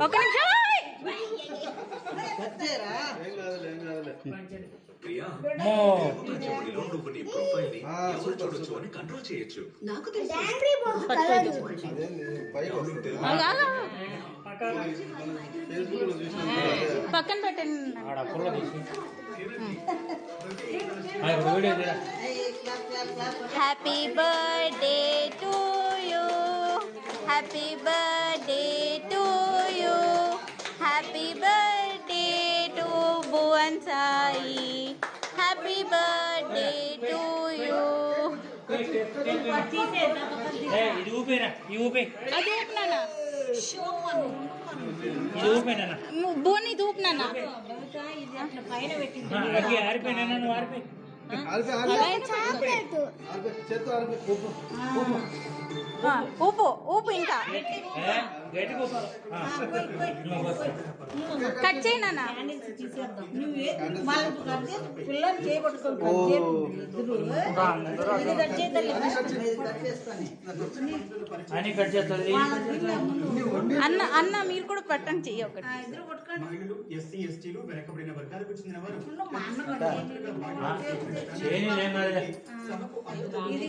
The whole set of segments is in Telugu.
ఒక నిమిషం కంట్రోల్ చేయొచ్చు. పక్కన పెట్టండి Happy birthday to you. Happy birthday to you. Happy birthday to Bhuvan Happy birthday to you. ಅದು ಉಪ್ನಾನ ಬೋನಿ ಇದು ಉಪ್ನಾನ ಆರಿಪೇ ನಾನು ಆರಿಪೇ ఊపు ఊపు ఇంకా. కట్ పిల్లలు చేయబట్టుకోండి అన్న అన్న మీరు కూడా పట్టండి చెయ్యి ఒకటి. మహిళలు ఎస్సీ ఎస్టీలు వెనకబడిన వర్గాలకు చెందిన వారు. చేయని ఏం కాదులే. సభకు అందుబాటులో ఇది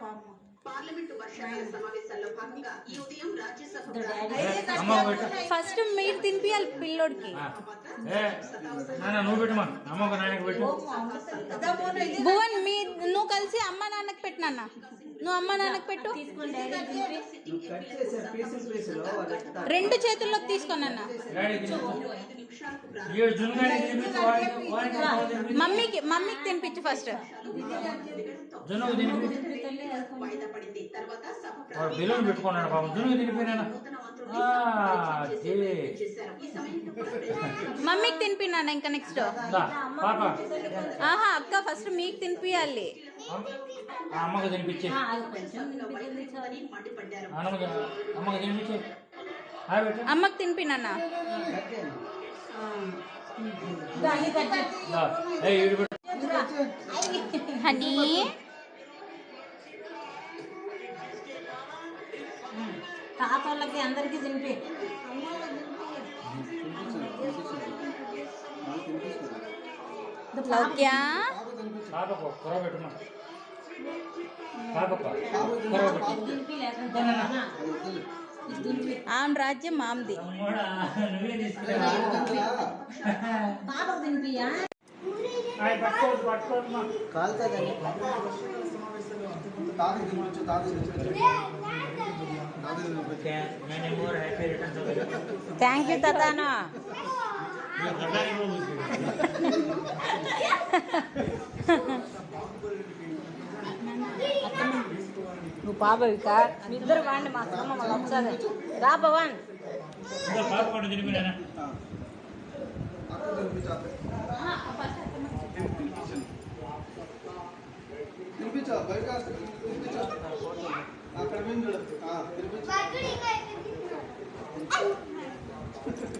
పాపం. పార్లమెంటు వర్షాకాల సమావేశాల్లో భాగంగా ఈ ఉదయం రాజ్యసభ అమ్మ పెట్టు ఫస్ట్ మీరు తినిపియాలి పిల్లోడికి. భువన్ మీ నువ్వు కలిసి అమ్మ నాన్నకి పెట్టు నాన్న. నువ్వు అమ్మ నాన్నకి పెట్టు. రెండు చేతుల్లోకి తీసుకోనన్న తినిపించు. మమ్మీకి మమ్మీకి తినిపించు ఫస్ట్. బెలూన్ పెట్టుకున్నాడు పాపం. జున్నుకు తినిపోయినా మమ్మీకి తినిపి నాన్న ఇంకా నెక్స్ట్ ఆహా అక్క ఫస్ట్ మీకు తినిపియాలి. అమ్మకు తినిపించే. అమ్మకు అమ్మకు తినిపించే. ఆ పెట్టు అమ్మకి తినిపి నాన్న దా. ఏయ్, ఈడు పెట్టు. హనీ. తాతోళ్ళకి అందరికి తినిపి. More happy returns of thank you తాతానా నువ్వు పాపవిక? మీ ఇద్దరు వాండి మా అమ్మ మళ్ళీ వచ్చాది రా భవన్. ఇంకా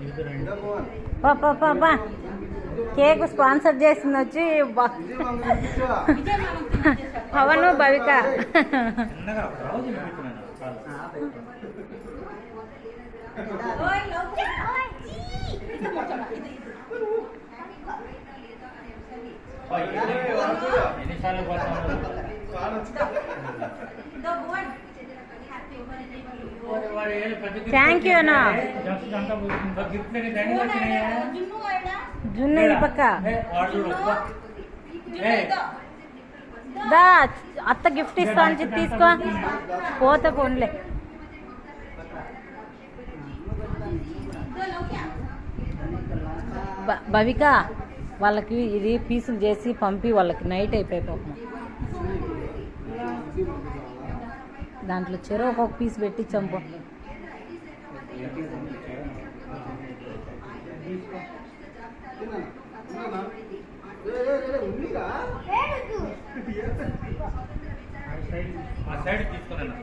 ఏ, ఇద్దరు రండి. పా పా పా పా. కేక్ స్పాన్సర్ చేసింది వచ్చి పవన్ భవిక. ఎన్నిసార్లు Thank you, అన్న. జున్ను ఈ పక్క దా అత్త గిఫ్ట్ ఇస్తా అని చెప్పి తీసుకో. పోతే పోన్లే భవిక వాళ్ళకి ఇది పీసులు చేసి పంపి వాళ్ళకి నైట్ అయిపోయి పాపం దాంట్లో చెరో ఒక్కొక్క పీస్ పెట్టి చంపు. ఆ సైడ్ తీసుకున్నా